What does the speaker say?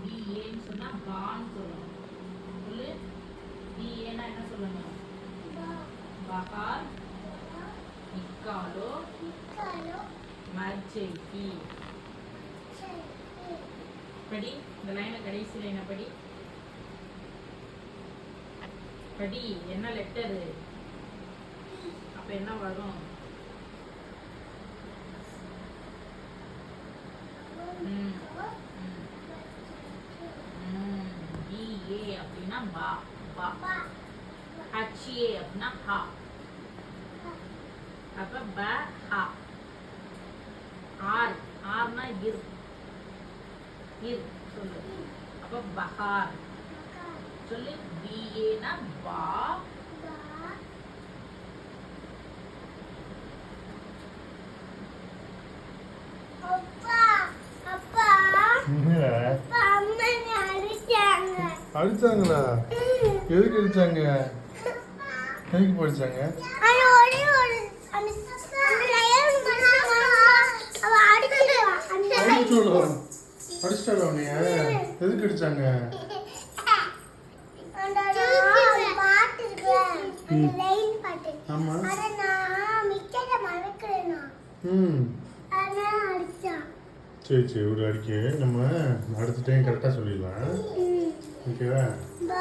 B ஏன்னு சொன்னால் பான்னு சொல்லணும் சொல்லு பி என்ன சொல்லணும் பகார் இக்காலோ மர்ச்சைக்கி படி. இந்த லைனை கடைசியில் என்ன படி படி என்ன லெட்டரு அப்போ என்ன வரும்? பிஏ அப்படின்னா பா பா ஹச்ஏ அப்படின்னா ஹா அப்ப ப ஹா ஆர் ஆர்னா இர் இர் சொல்லு அப்ப பஹார் சொல்லு பிஏனா பா அடிச்சாங்களா? எதுக்கு அடிச்சாங்க? எதுக்கு படிச்சாங்க அடிச்சிட்டாங்க உன்னைய எதுக்கு அடிச்சாங்க? ஆமா. ம். சரி சரி ஒரு அடிக்க. நம்ம அடுத்த டைம் கரெக்டாக சொல்லிடலாம். 你给谁？爸。